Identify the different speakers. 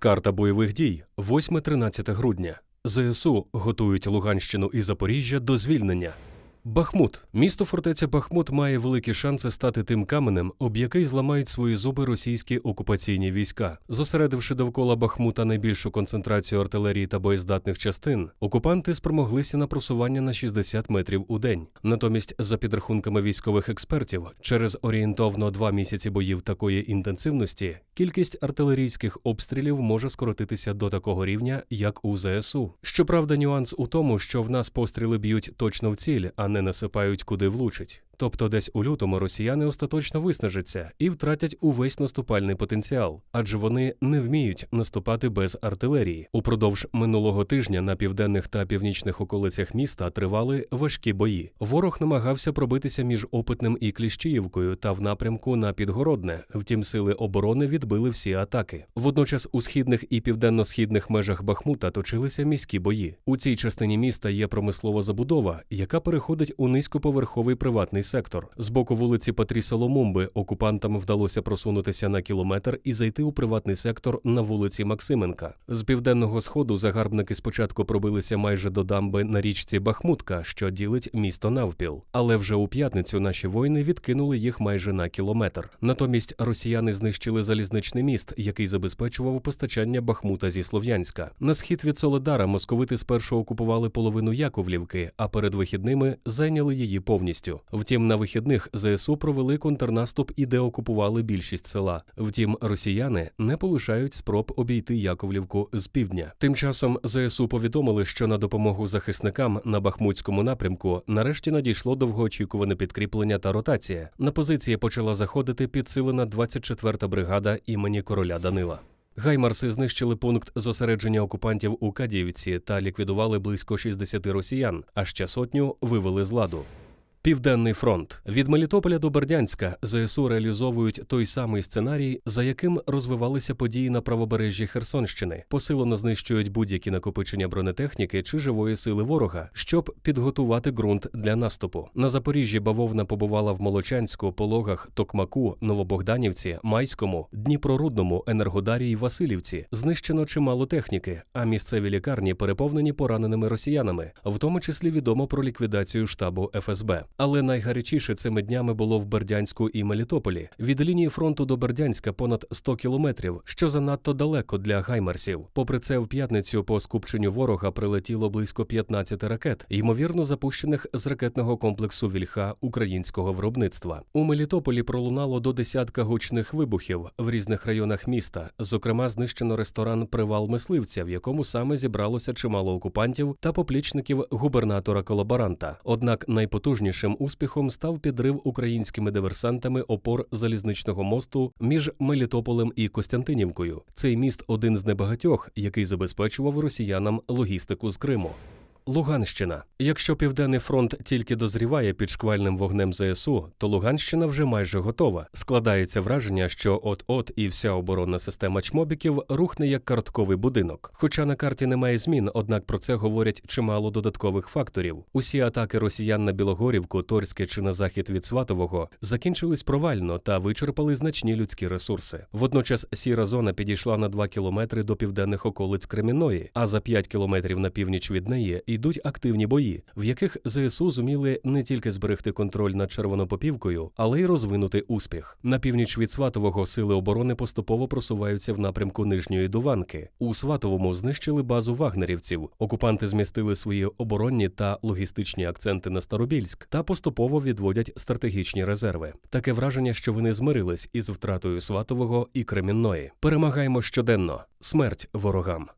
Speaker 1: Карта бойових дій 8-13 грудня. ЗСУ готують Луганщину і Запоріжжя до звільнення. Бахмут. Місто фортеця Бахмут має великі шанси стати тим каменем, об який зламають свої зуби російські окупаційні війська. Зосередивши довкола Бахмута найбільшу концентрацію артилерії та боєздатних частин, окупанти спромоглися на просування на 60 метрів у день. Натомість, за підрахунками військових експертів, через орієнтовно два місяці боїв такої інтенсивності кількість артилерійських обстрілів може скоротитися до такого рівня, як у ЗСУ. Щоправда, нюанс у тому, що в нас постріли б'ють точно в ціль, а не насипають куди влучить. Тобто, десь у лютому росіяни остаточно виснажаться і втратять увесь наступальний потенціал, адже вони не вміють наступати без артилерії. Упродовж минулого тижня на південних та північних околицях міста тривали важкі бої. Ворог намагався пробитися між опитним і Кліщіївкою та в напрямку на Підгородне. Втім, сили оборони відбили всі атаки. Водночас у східних і південно-східних межах Бахмута точилися міські бої. У цій частині міста є промислова забудова, яка переходить у низькоповерховий приватний сектор. З боку вулиці Патріса Ломумби окупантам вдалося просунутися на кілометр і зайти у приватний сектор на вулиці Максименка. З південного сходу загарбники спочатку пробилися майже до дамби на річці Бахмутка, що ділить місто навпіл. Але вже у п'ятницю наші воїни відкинули їх майже на кілометр. Натомість росіяни знищили залізничний міст, який забезпечував постачання Бахмута зі Слов'янська. На схід від Соледара московити спершу окупували половину Яковлівки, а перед вихідними зайняли її повністю. Втім, на вихідних ЗСУ провели контрнаступ і деокупували більшість села. Втім, росіяни не полишають спроб обійти Яковлівку з півдня. Тим часом ЗСУ повідомили, що на допомогу захисникам на Бахмутському напрямку нарешті надійшло довгоочікуване підкріплення та ротація. На позиції почала заходити підсилена 24-та бригада імені короля Данила. Гаймарси знищили пункт зосередження окупантів у Кадіївці та ліквідували близько 60 росіян, а ще сотню вивели з ладу. Південний фронт від Мелітополя до Бердянська ЗСУ реалізовують той самий сценарій, за яким розвивалися події на правобережжі Херсонщини. Посилено знищують будь-які накопичення бронетехніки чи живої сили ворога, щоб підготувати ґрунт для наступу. На Запоріжжі бавовна побувала в Молочанську, Пологах, Токмаку, Новобогданівці, Майському, Дніпрорудному, Енергодарі й Васильівці. Знищено чимало техніки, а місцеві лікарні переповнені пораненими росіянами, в тому числі відомо про ліквідацію штабу ФСБ. Але найгарячіше цими днями було в Бердянську і Мелітополі. Від лінії фронту до Бердянська понад 100 кілометрів, що занадто далеко для гаймарсів. Попри це, в п'ятницю по скупченню ворога прилетіло близько 15 ракет, ймовірно запущених з ракетного комплексу Вільха українського виробництва. У Мелітополі пролунало до десятка гучних вибухів в різних районах міста. Зокрема, знищено ресторан Привал мисливця, в якому саме зібралося чимало окупантів та поплічників губернатора колаборанта. Однак найпотужніше Найбільшим успіхом став підрив українськими диверсантами опор залізничного мосту між Мелітополем і Костянтинівкою. Цей міст один з небагатьох, який забезпечував росіянам логістику з Криму. Луганщина. Якщо південний фронт тільки дозріває під шквальним вогнем ЗСУ, то Луганщина вже майже готова. Складається враження, що от-от і вся оборонна система чмобіків рухне як картковий будинок. Хоча на карті немає змін, однак про це говорять чимало додаткових факторів. Усі атаки росіян на Білогорівку, Торське чи на захід від Сватового закінчились провально та вичерпали значні людські ресурси. Водночас сіра зона підійшла на 2 кілометри до південних околиць Кремінної, а за 5 кілометрів на північ від неї йдуть активні бої, в яких ЗСУ зуміли не тільки зберегти контроль над червонопопівкою, але й розвинути успіх. На північ від Сватового сили оборони поступово просуваються в напрямку нижньої Дуванки. У Сватовому знищили базу вагнерівців. Окупанти змістили свої оборонні та логістичні акценти на Старобільськ та поступово відводять стратегічні резерви. Таке враження, що вони змирились із втратою Сватового і Кремінної. Перемагаємо щоденно. Смерть ворогам.